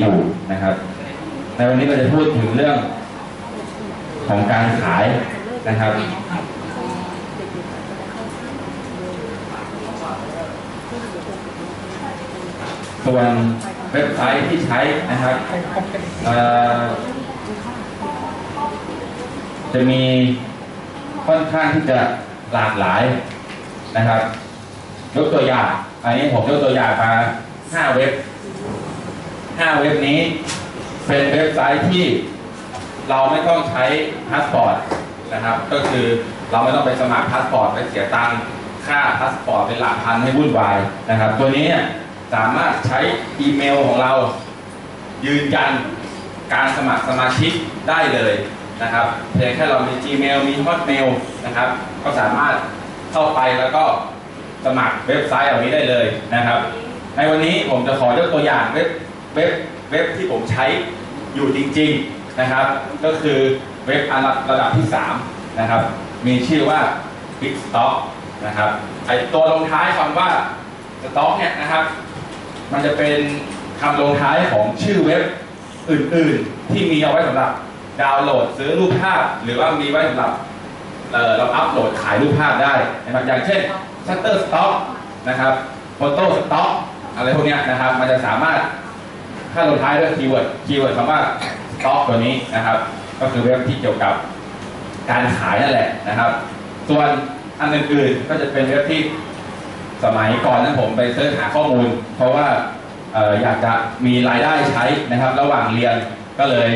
อยู่นะครับ ในวันนี้เราจะพูดถึงเรื่องของการขายนะครับ ส่วนเว็บไซต์ที่ใช้นะครับจะมีค่อนข้างที่จะหลากหลายนะครับ ยกตัวอย่าง อันนี้ผมยกตัวอย่างมา5เว็บ 5 เว็บนี้ เป็นเว็บไซต์ที่เราไม่ต้องใช้พาสปอร์ตนะครับ ก็คือเราไม่ต้องไปสมัครพาสปอร์ตไปเสียตังค่าพาสปอร์ตเป็นหลักพันให้วุ่นวายนะครับ ตัวนี้สามารถใช้อีเมลของเรายืนยันการสมัครสมาชิกได้เลยนะครับเพียงแค่เรามี Gmail มี Hotmail นะครับ ก็สามารถเข้าไปแล้วก็สมัครเว็บไซต์เหล่านี้ได้เลยนะครับ ในวันนี้ผมจะขอยกตัวอย่างเว็บ เว็บเว็บที่ผมใช้อยู่จริงๆนะครับ ก็คือเว็บอันระดับที่ 3 นะครับ มีชื่อว่า Big Stock นะครับไอตัวลงท้ายคำว่า Stock เนี่ยนะครับ มันจะเป็นคำลงท้ายของชื่อเว็บอื่นๆ ที่มีเอาไว้สำหรับดาวน์โหลดซื้อรูปภาพ หรือว่ามีไว้สำหรับเราอัพโหลดขายรูปภาพได้นะครับอย่างเช่น Shutterstock นะครับ Photostock อะไรพวกนี้นะครับ มันจะสามารถ ถ้าลงท้ายด้วยคีย์เวิร์ดคีย์เวิร์ดคำว่า stock ตัวนี้นะครับ ก็คือเว็บที่เกี่ยวกับการขายนั่นแหละนะครับ ส่วนอันอื่นๆก็จะเป็นเว็บที่สมัยก่อนนั้นผมไปเสิร์ชหาข้อมูล เพราะว่าอออยากจะมีรายได้ใช้นะครับ ระหว่างเรียนก็เลย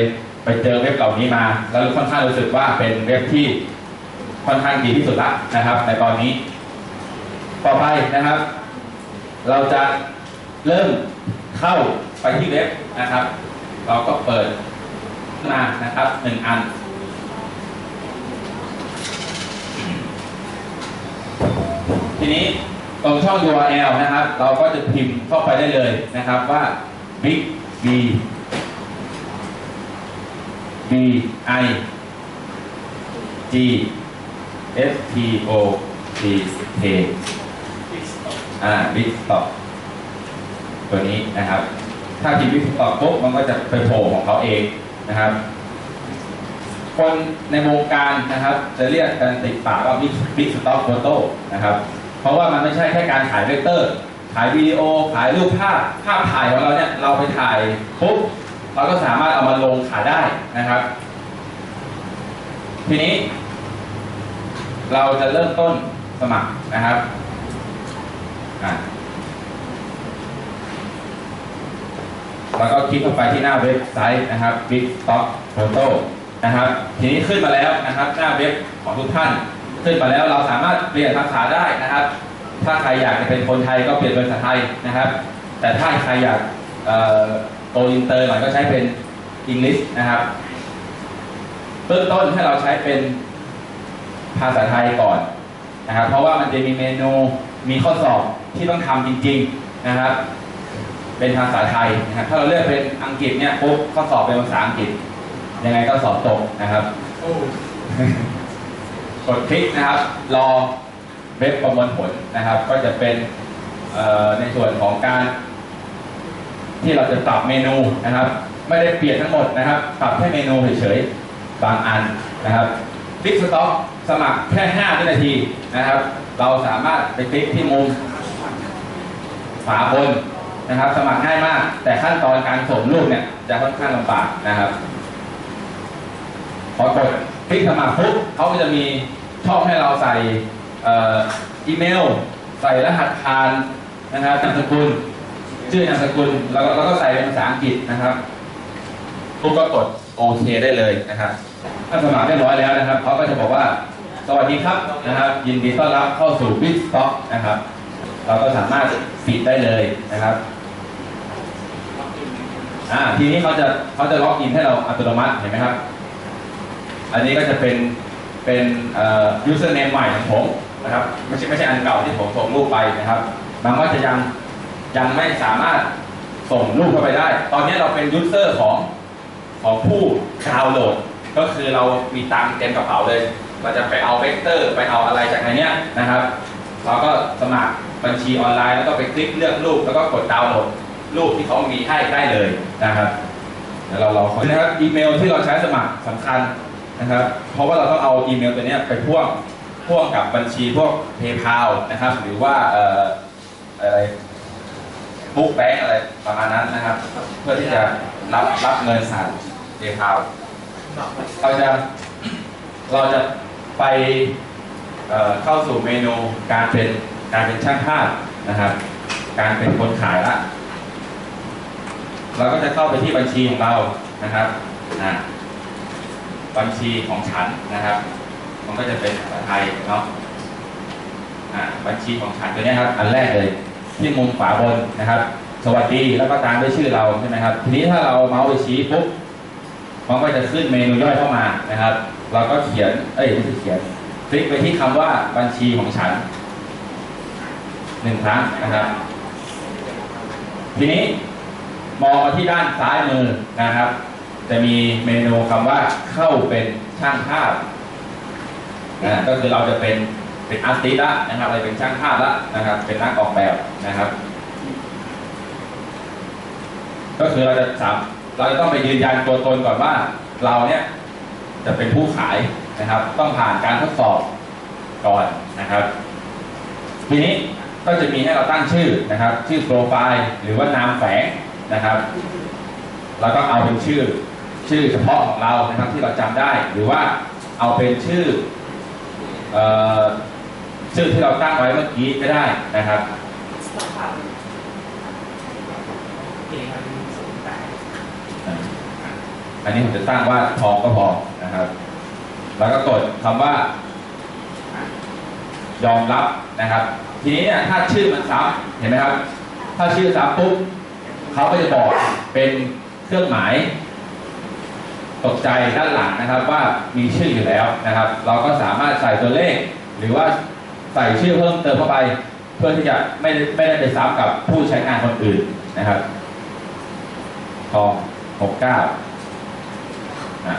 ไปเจอเว็บเหล่านี้มา แล้วค่อนข้างรู้สึกว่าเป็นเว็บที่ค่อนข้างดีที่สุดละนะครับในตอนนี้ ต่อไปนะครับ เราจะเริ่มเข้า ไปที่เว็บนะครับ เราก็เปิดมานะครับหนึ่งอัน ทีนี้ตรงช่อง URL นะครับ เราก็จะพิมพ์เข้าไปได้เลยนะครับว่า big b b i g s t o c k อ่า big stop ตัวนี้นะครับ ถ้าพิมพ์ big stop ปุ๊บมันก็จะไปโผล่ของเขาเองนะครับ คนในวงการนะครับ จะเรียกกันติดปากว่า big big stock photo นะครับ เพราะว่ามันไม่ใช่แค่การถ่ายเวกเตอร์ถ่ายวิดีโอถ่ายรูปภาพ ภาพถ่ายของเราเนี่ยเราไปถ่ายปุ๊บเราก็สามารถเอามาลงขายได้นะครับ ทีนี้ เราจะเริ่มต้นสมัครนะครับอะ แล้วก็คลิกเข้าไปที่หน้าเว็บไซต์นะครับ Big Stock Photo นะครับ ทีนี้ขึ้นมาแล้วนะครับ หน้าเว็บของทุกท่าน ขึ้นมาแล้วเราสามารถเปลี่ยนภาษาได้นะครับ ถ้าใครอยากจะเป็นคนไทยก็เปลี่ยนเป็นภาษาไทยนะครับ แต่ถ้าใครอยากเอ่อโกอินเตอร์หน่อยก็ใช้เป็นอังกฤษนะครับเบื้องต้นให้เราใช้เป็นภาษาไทยก่อนนะครับ เพราะว่ามันจะมีเมนูมีข้อสอบที่ต้องทำจริง ๆนะครับ เป็นภาษาไทยนะครับถ้าเราเลือกเป็นอังกฤษเนี่ยปุ๊บข้อสอบเป็นภาษาอังกฤษ ยังไงก็สอบตกนะครับกดคลิกนะครับ รอเว็บประมวลผลนะครับ ก็จะเป็นเอ่อในส่วนของการ ที่เราจะปรับเมนูนะครับ ไม่ได้เปลี่ยนทั้งหมดนะครับ ปรับแค่เมนูเฉยๆบางอันนะครับคลิกสต็อกสมัครแค่5วินาทีนะครับ เราสามารถไปคลิกที่มุมขวาบน นะครับ สมัครง่ายมาก แต่ขั้นตอนการส่งรูปเนี่ยจะค่อนข้างลำบากนะครับ พอกดคลิกสมัครปุ๊บเขาก็จะมีช่องให้เราใส่อ,อีเมล ใส่รหัสผ่านนะครับนามสกุลชื่อนามสกุลแล้วก็แล้วก็ใส่เป็นภาษาอังกฤษนะครับปุ๊บก็กดโอเคได้เลยนะครับถ้าสมัครเรียบร้อยแล้วนะครับเขาก็จะบอกว่าสวัสดีครับนะครับ ยินดีต้อนรับเข้าสู่ Big Stock นะครับ เราก็สามารถปิดได้เลยนะครับ อ่าทีนี้เขาจะเขาจะล็อกอินให้เราอัตโนมัติเห็นไหมครับ อันนี้ก็จะเป็นเป็นเอ่อ username ใหม่ของผมนะครับไม่ใช่ไม่ใช่อันเก่าที่ผมส่งรูปไปนะครับบางว่าจะยังยังไม่สามารถส่งรูปเข้าไปได้ ตอนนี้เราเป็น user ของของผู้ดาวน์โหลด ก็คือเรามีตังเต็มกระเป๋าเลย เราจะไปเอาเวกเตอร์ไปเอาอะไรจากในเนี้ยนะครับ เราก็สมัครบัญชีออนไลน์แล้วก็ไปคลิกเลือกรูปแล้วก็กดดาวน์โหลด รูปที่เขามีให้ได้เลยนะครับเดี๋ยวเราลองขอนะครับอีเมลที่เราใช้สมัครสำคัญนะครับ เพราะว่าเราต้องเอาอีเมลตัวเนี้ยไปพ่วงพ่วงกับบัญชีพวก PayPal นะครับ หรือว่าเอ่ออะไรบุ๊กแบงอะไรประมาณนั้นนะครับ เพื่อที่จะรับรับเงินผ่าน PayPal เราจะเราจะไปเอ่อเข้าสู่เมนูการเป็นการเป็นช่างภาพนะครับ การเป็นคนขายละ เราก็จะเข้าไปที่บัญชีของเรานะครับอ่าบัญชีของฉันนะครับ มันก็จะเป็นภาษาไทยเนาะบัญชีของฉันตัวนี้ครับ อันแรกเลย ที่มุมขวาบนนะครับ สวัสดีแล้วก็ตามด้วยชื่อเราใช่ไหมครับ ทีนี้ถ้าเราเมาส์ไปชี้ปุ๊บมันก็จะขึ้นเมนูย่อยเข้ามานะครับ เราก็เขียน เอ้ยไม่ใช่เขียน คลิกไปที่คำว่าบัญชีของฉันหนึ่งครั้งนะครับ ทีนี้ มองมาที่ด้านซ้ายมือนะครับ จะมีเมนูคำว่าเข้าเป็นช่างภาพนะก็คือเราจะเป็นเป็นอาร์ติสต์ละนะครับเราเป็นช่างภาพละนะครับ เป็นนักออกแบบนะครับ ก็คือเราจะสามเราจะต้องไปยืนยันตัวตนก่อนว่า เราเนี่ยจะเป็นผู้ขายนะครับ ต้องผ่านการทดสอบก่อนนะครับ ทีนี้ก็จะมีให้เราตั้งชื่อนะครับ ชื่อโปรไฟล์หรือว่านามแฝง นะครับ แล้วก็เอาเป็นชื่อชื่อเฉพาะของเรานะครับที่เราจำได้ หรือว่าเอาเป็นชื่ออชื่อที่เราตั้งไว้เมื่อกี้ก็ได้นะครับอันนี้ผมจะตั้งว่าทองก็พอนะครับ แล้วก็กดคำว่า ยอมรับนะครับ ทีนี้เนี่ยถ้าชื่อมันซ้ำเห็นไหมครับ ถ้าชื่อซ้ำปุ๊บ เขาก็จะบอกเป็นเครื่องหมาย ตกใจด้านหลังนะครับว่ามีชื่ออยู่แล้วนะครับ เราก็สามารถใส่ตัวเลข หรือว่าใส่ชื่อเพิ่มเติมเข้าไป เพื่อที่จะไม่ได้ไม่ได้ไปซ้ำกับผู้ใช้งานคนอื่นนะครับทองหกเก้าอะ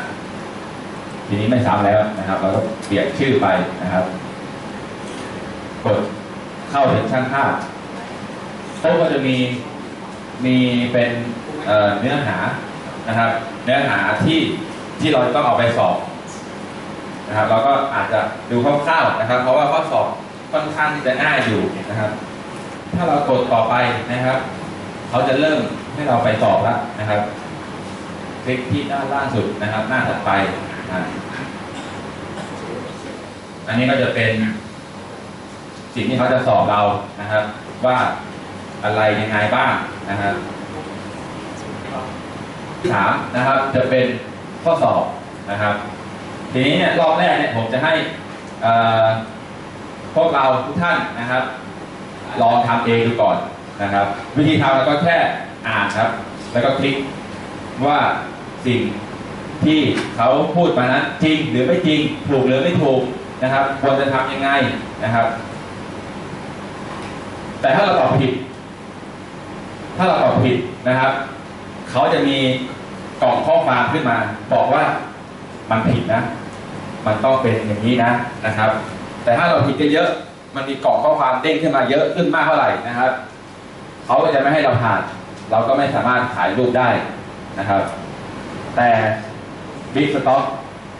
ทีนี้ไม่ซ้ำแล้วนะครับ เราก็เปลี่ยนชื่อไปนะครับ กดเข้าถึงช่างภาพโต๊ะก็จะมี มีเป็นเเนื้อหานะครับ เนื้อหาที่ที่เราต้องเอาไปสอบนะครับ เราก็อาจจะดูคร่าวๆนะครับ เพราะว่าข้อสอบค่อนข้างที่จะง่ายอยู่นะครับ ถ้าเรากดต่อไปนะครับ เขาจะเริ่มให้เราไปสอบแล้วนะครับ คลิกที่ด้านล่างสุดนะครับ หน้าถัดไปอันนี้ก็จะเป็นสิ่งที่เขาจะสอบเรานะครับ ว่า อะไรยังไงบ้างนะครับสามนะครับจะเป็นข้อสอบนะครับ ทีนี้เนี่ยรอบแรกเนี่ยผมจะให้พวกเราทุกท่านนะครับ ลองทำเองดูก่อนนะครับ วิธีทำเราก็แค่อ่านครับ แล้วก็คลิกว่าสิ่งที่เขาพูดมานั้นจริงหรือไม่จริงถูกหรือไม่ถูกนะครับ ควรจะทำยังไงนะครับ แต่ถ้าเราตอบผิด ถ้าเราตอบผิดนะครับ เขาจะมีกล่องข้อความขึ้นมา บอกว่ามันผิดนะ มันต้องเป็นอย่างนี้นะนะครับ แต่ถ้าเราผิดเยอะๆมันมีกล่องข้อความเด้งขึ้นมาเยอะขึ้นมากเท่าไหร่นะครับ เขาก็จะไม่ให้เราผ่าน เราก็ไม่สามารถถ่ายรูปได้นะครับ แต่ Big Stock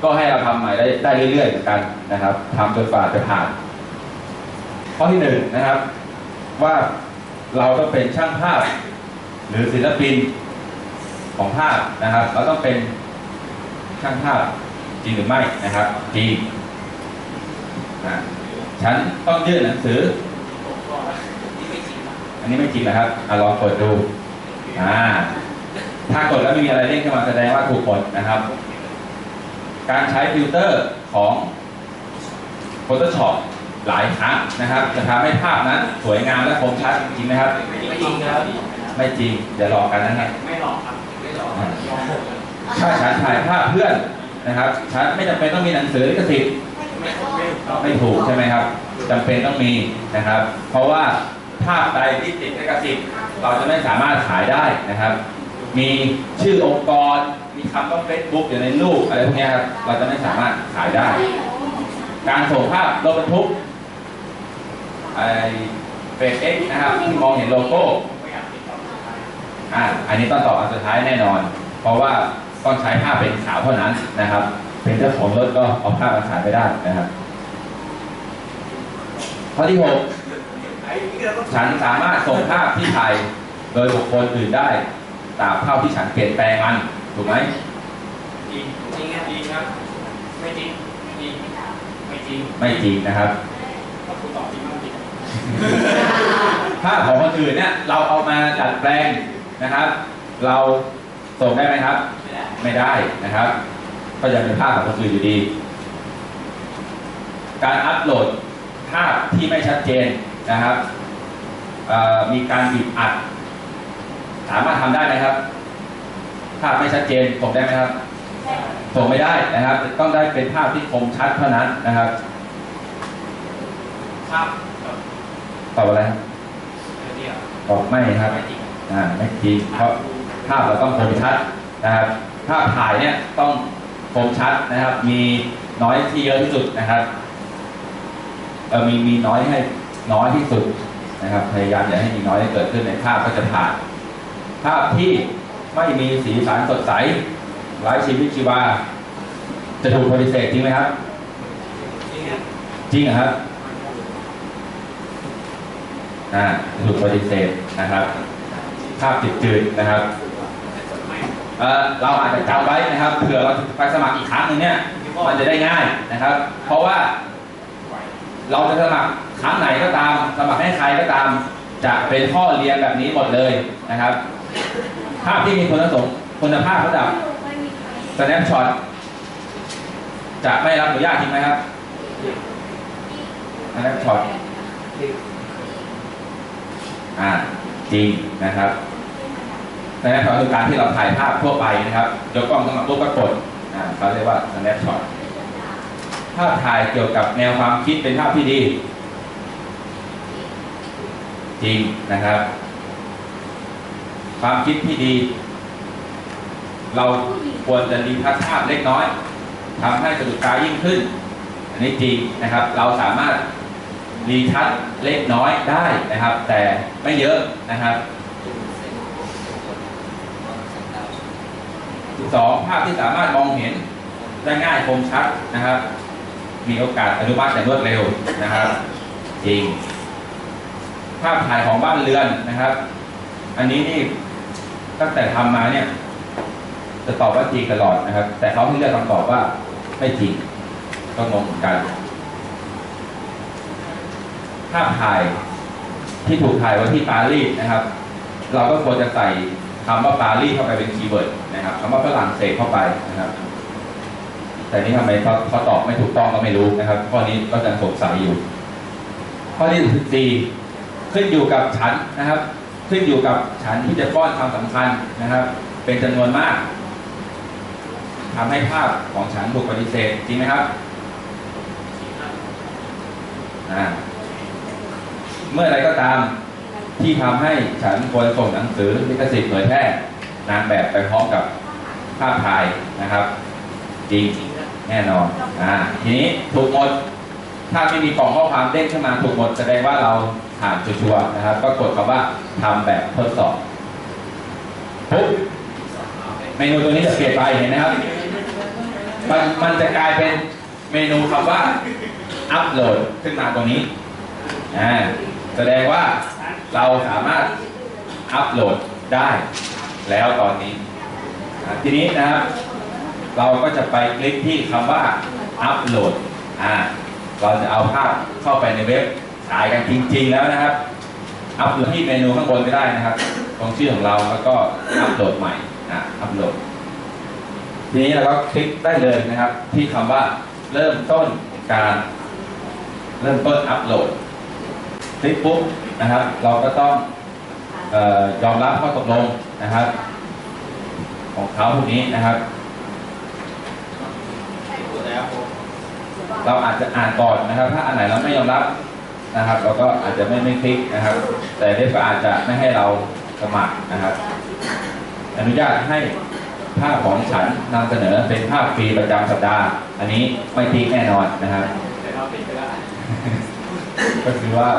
ก็ให้เราทำใหม่ได้ได้เรื่อยๆเหมือนกันนะครับทำจนกว่าจะผ่าน ข้อที่หนึ่งนะครับว่า เราต้องเป็นช่างภาพ หรือศิลปินของภาพนะครับ เราต้องเป็นช่างภาพจริงหรือไม่นะครับจริงอะฉันต้องยื่นหนังสือ อันนี้ไม่จริงนะครับอลองเปิดดูอ่าถ้ากดแล้วไม่มีอะไรเด้งขึ้นมาแสดงว่าถูกกดนะครับ การใช้ฟิลเตอร์ของ Photoshop หลายครั้งนะครับจะทำให้ภาพนั้นสวยงามและคมชัดจริงไหมครับ ไม่จริงครับ ไม่จริงเดี๋ยวรอกันนะครับไม่หลอกครับไม่หลอกลองหกถ้าฉันถ่ายภาพเพื่อนนะครับฉันไม่จำเป็นต้องมีหนังสือลิขสิทธิ์ไม่ไม่ไม่ถูกใช่ไหมครับจำเป็นต้องมีนะครับ เพราะว่าภาพใดที่ติดลิขสิทธิ์เราจะไม่สามารถขายได้นะครับ มีชื่อองค์กร มีคำว่า Facebook อยู่ในรูปอะไรพวกเนี้ยครับเราจะไม่สามารถขายได้ การส่งภาพรถบรรทุก ไอเฟซเอ็กนะครับที่มองเห็นโลโก้ไม่อยากติดต่อใครอ่าอันนี้ต้องตอบอันสุดท้ายแน่นอน เพราะว่าต้องใช้ภาพเป็นขาวเท่านั้นนะครับ เป็นเจ้าของรถก็เอาภาพมาขายไม่ได้นะครับข้อที่หกไอ้นี่เราต้องฉันสามารถส่งภาพที่ถ่ายโดยบุคคลอื่นได้ตามเท่าที่ฉันเปลี่ยนแปลงมันถูกไหมจริงจริงครับจริงครับ ไม่จริงจริงไม่จริงไม่จริงนะครับ ภาพของคนอื่นเนี่ยเราเอามาดัดแปลงนะครับ เราส่งได้ไหมครับ ไม่ได้นะครับ ก็ยังเป็นภาพของคนอื่นอยู่ดี การอัปโหลดภาพที่ไม่ชัดเจนนะครับมีการบีบอัด สามารถทำได้ไหมครับ ภาพไม่ชัดเจนส่งได้ไหมครับส่งไม่ได้นะครับ ต้องได้เป็นภาพที่คมชัดเท่านั้นนะครับ ครับ ตอบอะไรครับเดียวตอบไม่ครับไม่จริงอ่าไม่จริงเพราะภาพเราต้องคมชัดนะครับ ภาพถ่ายเนี่ยต้องคมชัดนะครับ มีน้อยที่เยอะที่สุดนะครับเออมีมีน้อยให้น้อยที่สุดนะครับ พยายามอย่าให้มีน้อยเกิดขึ้นในภาพก็จะผ่านภาพที่ไม่มีสีสันสดใสไร้ชีวิตชีวาจะถูกปฏิเสธจริงไหมครับ จริงครับจริงเหร อ่าจะถูกปฏิเสธนะครับ ภาพจืดนะครับเอ่อเราอาจจะจำไว้นะครับเผื่อเราไปสมัครอีกครั้งหนึ่งเนี่ยมันจะได้ง่ายนะครับ เพราะว่า เราจะสมัครครั้งไหนก็ตาม สมัครให้ใครก็ตาม จะเป็นข้อเรียนแบบนี้หมดเลยนะครับ ภาพที่มีคุณสมคุณภาพระดับ snapshot จะไม่รับอนุญาตจริงไหมครับ snapshot อ่าจริงนะครับ snapshot คือการที่เราถ่ายภาพทั่วไปนะครับยกกล้องขึ้นมาปุ๊บก็กดอ่าเขาเรียกว่า snapshot ภาพถ่ายเกี่ยวกับแนวความคิดเป็นภาพที่ดี จริงนะครับ ความคิดที่ดี เราควรจะรีทัชภาพเล็กน้อยทำให้สะดุดตายิ่งขึ้น อันนี้จริงนะครับ เราสามารถ รีทัชเล็กน้อยได้นะครับ แต่ไม่เยอะนะครับสองภาพที่สามารถมองเห็นได้ง่ายคมชัดนะครับ มีโอกาสอนุมัติแต่รวดเร็วนะครับ จริง ภาพถ่ายของบ้านเรือนนะครับ อันนี้นี่ตั้งแต่ทำมาเนี่ย จะตอบว่าจริงตลอดนะครับ แต่เขาที่เลือกคำตอบว่าไม่จริงก็งงเหมือนกัน ภาพถ่ายที่ถูกถ่ายไว้ที่ปารีสนะครับ เราก็ควรจะใส่คำว่าปารีสเข้าไปเป็นคีย์เวิร์ดนะครับคำว่าฝรั่งเศสเข้าไปนะครับ แต่นี่ทำไมเขาเขาตอบไม่ถูกต้องก็ไม่รู้นะครับ ข้อนี้ก็ยังสงสัยอยู่ ข้อที่สี่ขึ้นอยู่กับฉันนะครับ ขึ้นอยู่กับฉันที่จะป้อนความสำคัญนะครับ เป็นจำนวนมากทำให้ภาพของฉันถูกปฏิเสธจริงไหมครับอ่า เมื่อไรก็ตามที่ทำให้ฉันควรส่งหนังสือลิขสิทธิ์เผยแพร่นางแบบไปพร้อมกับภาพถ่ายนะครับจริงจริงแน่นอนอ่าทีนี้ถูกหมดถ้าไม่มีกล่องข้อความเด้งขึ้นมาถูกหมดแสดงว่าเราผ่านชัวร์นะครับ ก็กดคำว่าทำแบบทดสอบปุ๊บเมนูตัวนี้จะเปลี่ยนไปเห็นไหมครับ มันมันจะกลายเป็นเมนูคำว่าอัปโหลดขึ้นมาตรงนี้อ่า แสดงว่าเราสามารถอัปโหลดได้แล้วตอนนี้ ทีนี้นะครับเราก็จะไปคลิกที่คำว่าอัปโหลดอ่าเราจะเอาภาพเข้าไปในเว็บถ่ายกันจริง ๆ แล้วนะครับ อัปโหลดที่เมนูข้างบนก็ได้นะครับตรงชื่อของเราแล้วก็อัปโหลดใหม่อ่าอัปโหลด ทีนี้เราก็คลิกได้เลยนะครับ ที่คำว่าเริ่มต้นการเริ่มต้นอัปโหลด คลิกปุ๊บนะครับ เราก็ต้องเออยอมรับข้อตกลงนะครับ ของเขาพวกนี้นะครับพูดแล้วผมเราอาจจะอ่านก่อนนะครับ ถ้าอันไหนเราไม่ยอมรับนะครับ เราก็อาจจะไม่ไม่คลิกนะครับ แต่เดฟก็อาจจะไม่ให้เราสมัครนะครับ อนุญาตให้ภาพของฉันนำเสนอเป็นภาพฟรีประจำสัปดาห์ อันนี้ไม่คลิกแน่นอนนะครับ ก็คือว่า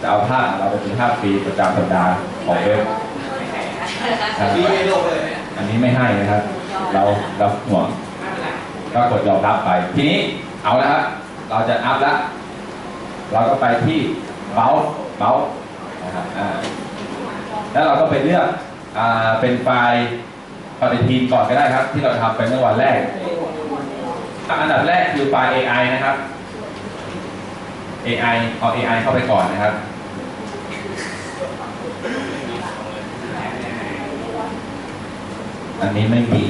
จะเอาภาพของเราไปเป็นภาพฟรีประจำสัปดาห์ของเว็บไม่แข่งนะอ่าดีไม่โลกเลยเนี่ยอันนี้ไม่ให้นะครับ เราเราห่วงไม่เป็นไรก็กดยอมรับไป ทีนี้เอาแล้วครับเราจะอัพแล้ว เราก็ไปที่เบลเบลนะครับอ่าแล้วเราก็ไปเลือกอ่าเป็นไฟล์ปฏิทินก่อนก็ได้ครับ ที่เราทำไปเมื่อวันแรก อันดับแรกคือไฟล์ AI นะครับ AI เอา AI เข้าไปก่อนนะครับ อันนี้ไม่มี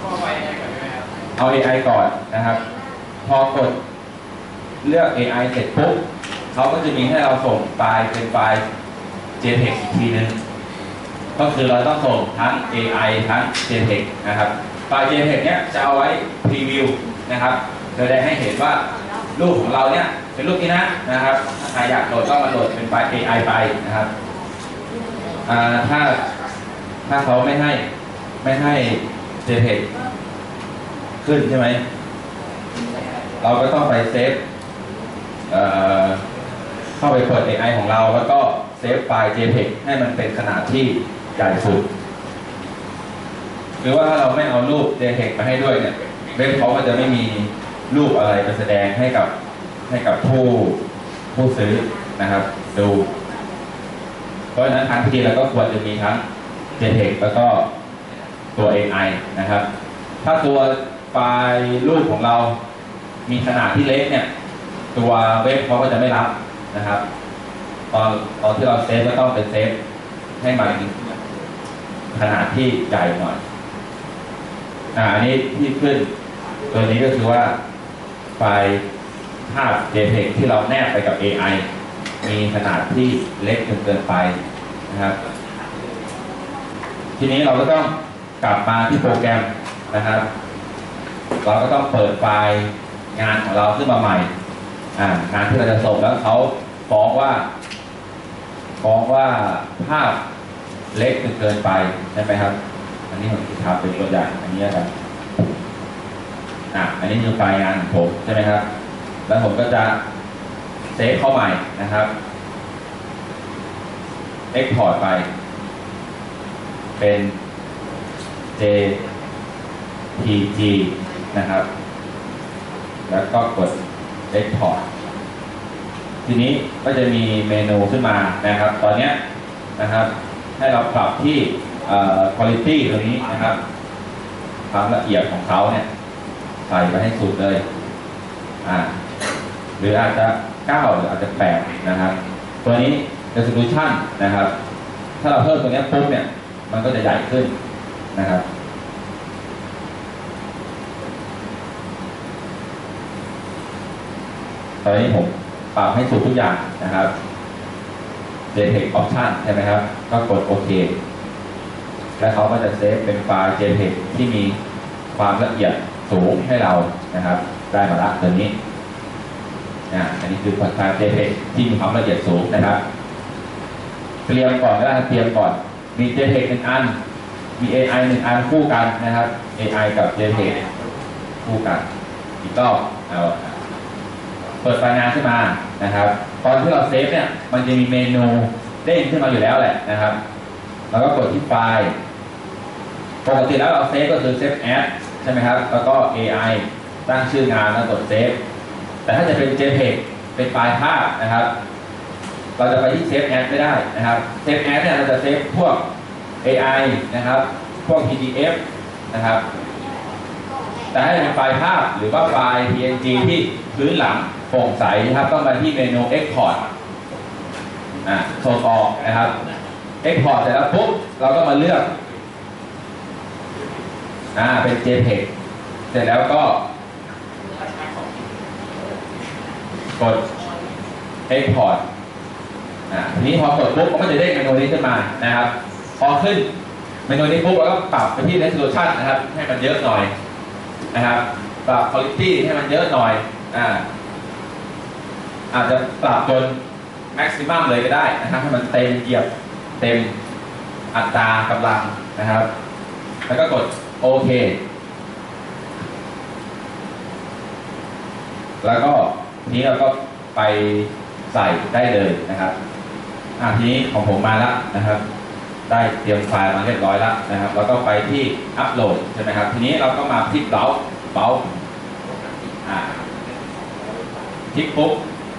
ข้อไปให้ก่อไหมครับเอา AI ก่อนนะครับ พอกดเลือก AI เสร็จปุ๊บเขาก็จะมีให้เราส่งไฟล์เป็นไฟล์ JPEG อีกทีนึง ก็คือเราต้องส่งทั้ง AI ทั้ง JPEG นะครับ ไฟล์ JPEG เนี้ยจะเอาไว้พรีวิวนะครับแสดงให้เห็นว่ารูปของเราเนี่ยเป็นรูปนี้นะนะครับถ้าใครอยากโหลดก็มาโหลดเป็นไฟล์ AI ไปนะครับถ้าถ้าเขาไม่ให้ไม่ให้ JPEG ขึ้นใช่ไหม เราก็ต้องไปเซฟเเข้าไปเปิด AI ของเรา แล้วก็เซฟไฟล์ JPEG ให้มันเป็นขนาดที่ใหญ่สุด หรือว่าถ้าเราไม่เอารูป JPEG มาให้ด้วยเนี่ยเว็บเขาก็จะไม่มีรูปอะไรไปแสดงให้กับให้กับผู้ผู้ซื้อนะครับ ดู เพราะฉะนั้นทางที่ดีเราก็ควรจะมีทั้ง JPEG แล้วก็ตัว AI นะครับ ถ้าตัวไฟล์รูปของเรามีขนาดที่เล็กเนี่ย ตัวเว็บเขาก็จะไม่รับนะครับ ตอนตอนที่เราเซฟก็ต้องเป็นเซฟให้มันขนาดที่ใหญ่หน่อย อ่าอันนี้ที่ขึ้น ตัวนี้ก็คือว่าไฟล์ภาพ JPEG ที่เราแนบไปกับ AI มีขนาดที่เล็กจนเกินไปนะครับ ทีนี้เราก็ต้องกลับมาที่โปรแกรมนะครับ เราก็ต้องเปิดไฟล์งานของเราขึ้นมาใหม่อ่างานที่เราจะส่งแล้วเขาฟ้องว่าฟ้องว่าภาพเล็กจนเกินไปใช่ไหมครับ อันนี้ผมทำเป็นตัวอย่างอันนี้นะครับอะอันนี้คือไฟล์งานของผมใช่ไหมครับ แล้วผมก็จะเซฟเข้าใหม่นะครับ Export ไป เป็น JPG นะครับ แล้วก็กด Export ทีนี้ก็จะมีเมนูขึ้นมานะครับ ตอนนี้นะครับ ให้เราปรับที่ เอ่อ quality ตัวนี้นะครับ ความละเอียดของเขาเนี่ย ใส่ไปให้สุดเลย อ่า หรืออาจจะ9หรืออาจจะ8นะครับ ตัวนี้ resolution นะครับ ถ้าเราเพิ่มตัวนี้ปุ๊บเนี่ย มันก็จะใหญ่ขึ้นนะครับตอนนี้ผมปรับให้สุดทุกอย่างนะครับ JPEG Option ใช่ไหมครับ ก็กดโอเค แล้วเขาก็จะเซฟเป็นไฟล์ JPEG ที่มีความละเอียดสูงให้เรานะครับ ได้มาละตัวนี้อันนี้คือไฟล์ JPEG ที่มีความละเอียดสูงนะครับเตรียมก่อนก็ได้ครับเตรียมก่อนมี JPEG หนึ่งอันมี AI หนึ่งอันคู่กันนะครับ AI กับ JPEG คู่กันอีกรอบเอาเปิดไฟล์งานขึ้นมานะครับ ตอนที่เราเซฟเนี่ยมันจะมีเมนูเด้งขึ้นมาอยู่แล้วแหละนะครับ แล้วก็กดที่ไฟล์ ปกติแล้วเราเซฟก็คือเซฟแอดใช่ไหมครับ แล้วก็ AI ตั้งชื่องานแล้วกดเซฟ แต่ถ้าจะเป็น JPEG เป็นไฟล์ภาพนะครับ เราจะไปที่เซฟแอดไม่ได้นะครับ เซฟแอดเนี่ยเราจะเซฟพวก AI นะครับ พวก PDF นะครับ แต่ถ้าเป็นไฟล์ภาพหรือว่าไฟล์ PNG ที่พื้นหลังโปร่งใสนะครับ ต้องมาที่เมนู Export อ่าโซนออกนะครับ Export เสร็จแล้วปุ๊บเราก็มาเลือก อ่าเป็น JPEG เสร็จแล้วก็กด Export อ่าทีนี้พอกดปุ๊บก็จะได้เมนูนี้ขึ้นมานะครับ พอขึ้นเมนูนี้ปุ๊บเราก็ปรับไปที่ resolution นะครับ ให้มันเยอะหน่อยนะครับ ปรับ quality ให้มันเยอะหน่อยอ่าอาจจะปรับจน maximum เลยก็ได้นะครับให้มันเต็มเหยียบเต็มอัตรากำลังนะครับ แล้วก็กด โอเค แล้วก็ทีนี้เราก็ไปใส่ได้เลยนะครับอะทีนี้ของผมมาแล้วนะครับ ได้เตรียมไฟล์มาเรียบร้อยแล้วนะครับ แล้วก็ไปที่อัปโหลดใช่ไหมครับ ทีนี้เราก็มาที่เบราว์เบราว์อ่าคลิกปุ๊บ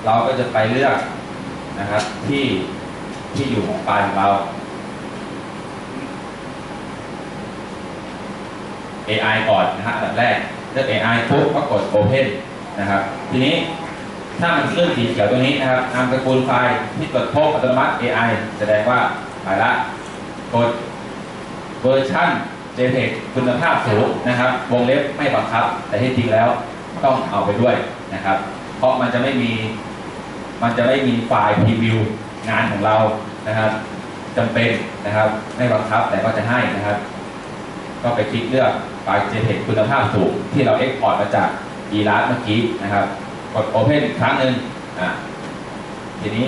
เราก็จะไปเลือกนะครับที่ที่อยู่ของไฟล์ของเรา AI ก่อนนะฮะอันดับแรกเลือก AI ปุ๊บก็กด Open นะครับ ทีนี้ถ้ามันขึ้นสีเขียวตรงนี้นะครับนามสกุลไฟล์ที่ตรวจพบอัตโนมัติ AI แสดงว่าไปละกดเวอร์ชัน JPEG คุณภาพสูงนะครับ วงเล็บไม่บังคับ แต่ที่จริงแล้วต้องเอาไปด้วยนะครับ เพราะมันจะไม่มี มันจะไม่มีไฟล์พรีวิวงานของเรานะครับจำเป็นนะครับ ไม่บังคับแต่ก็จะให้นะครับ ก็ไปคลิกเลือกไฟล์ JPEG คุณภาพสูง ที่เรา Export มาจาก e r a s เมื่อกี้นะครับ กด Open อีกครั้งหนึ่งอะทีนี้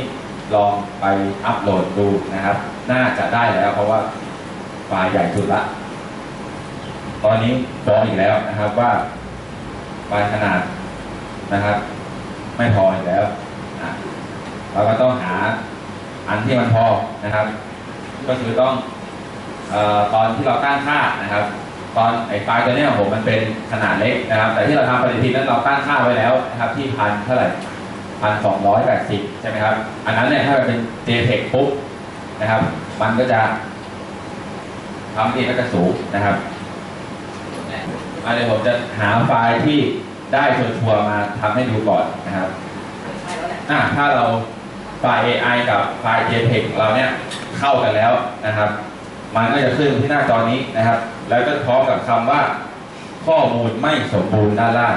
ลองไปอัปโหลดดูนะครับ น่าจะได้แล้วเพราะว่าไฟล์ใหญ่สุดละ ตอนนี้บอกอีกแล้วนะครับว่าไฟล์ขนาดนะครับ ไม่พออีกแล้วเราก็ต้องหาอันที่มันพอนะครับ ก็คือต้อง ตอนที่เราตั้งค่านะครับ ตอนไอ้ไฟล์ตัวเนี้ยของผมมันเป็นขนาดเล็กนะครับ แต่ที่เราทำปฏิทินนั้นเราตั้งค่าไว้แล้วนะครับ ที่พันเท่าไหร่พันสองร้อยแปดสิบใช่ไหมครับ อันนั้นเนี่ยถ้าเป็น JPEG ปุ๊บนะครับ มันก็จะทำดีก็จะสูงนะครับอันนี้ผมจะหาไฟล์ที่ได้ชัวร์มาทำให้ดูก่อนนะครับอะถ้าเราไฟล์ AI กับไฟล์ JPEG เราเนี่ยเข้ากันแล้วนะครับ มันก็จะขึ้นที่หน้าจอนี้นะครับ แล้วก็พร้อมกับคำว่าข้อมูลไม่สมบูรณ์ด้านล่าง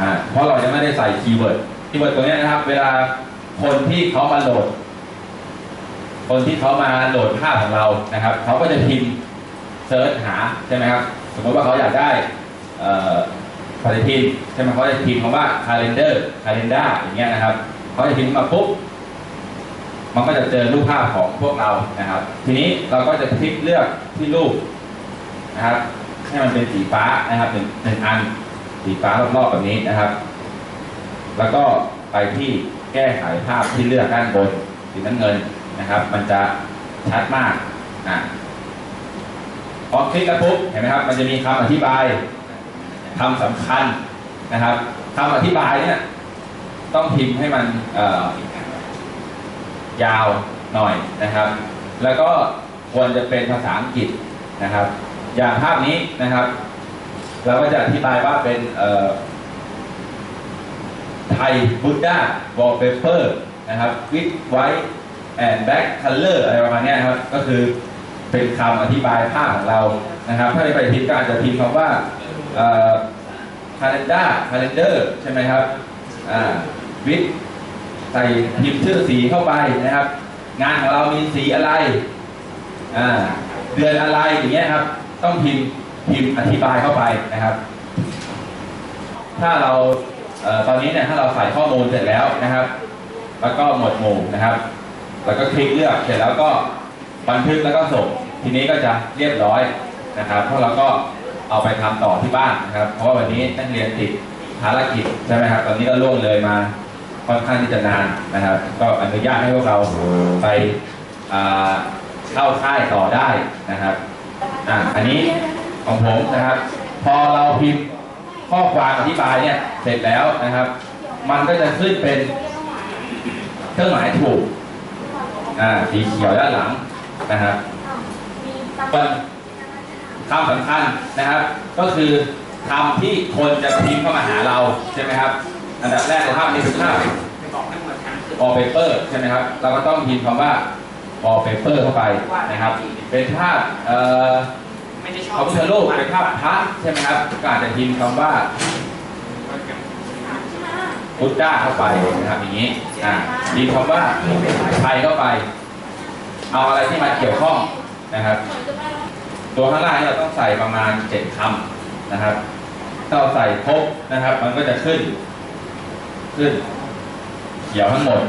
อ่าเพราะเรายังไม่ได้ใส่คีย์เวิร์ดคีย์เวิร์ดตัวนี้นะครับ เวลาคนที่เขามาโหลด คนที่เขามาโหลดภาพของเรานะครับเขาก็จะพิมพ์เซิร์ชหาใช่ไหมครับสมมติว่าเขาอยากได้ปฏิทินใช่ไหมเขาจะพิมพ์คำว่า calendar calendar อย่างเงี้ยนะครับเขาจะพิมพ์มาปุ๊บ มันก็จะเจอรูปภาพของพวกเรานะครับ ทีนี้เราก็จะคลิกเลือกที่รูปนะครับให้มันเป็นสีฟ้านะครับหนึ่งหนึ่งอันสีฟ้ารอบๆแบบนี้นะครับ แล้วก็ไปที่แก้ไขภาพที่เลือกด้านบนสีน้ำเงินนะครับ มันจะชัดมากอะพอคลิกแล้วปุ๊บเห็นไหมครับ มันจะมีคำอธิบายคำสำคัญนะครับคำอธิบายเนี่ยต้องพิมพ์ให้มันเอ่อ ยาวหน่อยนะครับ แล้วก็ควรจะเป็นภาษาอังกฤษนะครับ อย่างภาพนี้นะครับ เราก็จะอธิบายว่าเป็นไทยบุ d ด a วอลเปเปอร์นะครับวิดไวท์แอนด์แบ็กคัลเลอร์อะไรประมาณนี้นครับ ก็คือเป็นคำอธิบายภาพของเรานะครับ ถ้าในปฏิทินก็อาจจะพิมพ์คำว่าเอ่อ calendar calendar ใช่ไหมครับอ่า with ใส่พิมพ์ชื่อสีเข้าไปนะครับ งานของเรามีสีอะไรอ่าเดือนอะไรอย่างเงี้ยครับ ต้องพิมพ์พิมพ์อธิบายเข้าไปนะครับ ถ้าเราเออตอนนี้เนี่ยถ้าเราใส่ข้อมูลเสร็จแล้วนะครับ แล้วก็หมวดหมู่นะครับ แล้วก็คลิกเลือกเสร็จแล้วก็บันทึกแล้วก็ส่งทีนี้ก็จะเรียบร้อยนะครับเพราะเราก็เอาไปทำต่อที่บ้านนะครับ เพราะว่าวันนี้นักเรียนติดภารกิจใช่ไหมครับ ตอนนี้ก็ล่วงเลยมา ค่อนข้างที่จะนานนะครับ ก็อนุญาตให้พวกเราไปเข้าค่ายต่อได้นะครับอ่าอันนี้ของผมนะครับ พอเราพิมพ์ข้อความอธิบายเนี่ยเสร็จแล้วนะครับ มันก็จะขึ้นเป็นเครื่องหมายถูกอ่าสีเขียวด้านหลังนะครับเป็นคำสำคัญนะครับ ก็คือคำที่คนจะพิมพ์เข้ามาหาเราใช่ไหมครับ อันดับแรกในภาพนี้คือภาพไม่บอกให้เหมือนกันคือ wallpaper ใช่ไหมครับ เราก็ต้องพิมพ์คำว่า wallpaper เข้าไปนะครับ เป็นภาพเอ่อไม่ได้ชพอบระพุทธรูปเป็นภาพพระใช่ไหมครับก็อาจจะพิมพ์คำว่าพุทธาเข้าไปนะครับอย่างนี้อ่าพิมพ์คำว่าไทยเข้าไป เอาอะไรที่มาเกี่ยวข้องนะครับ ตัวข้างล่างเนี่ยเราต้องใส่ประมาณเจ็ดคำนะครับถ้าเราใส่ครบนะครับ มันก็จะขึ้น ขึ้นเขียวทั้งหมด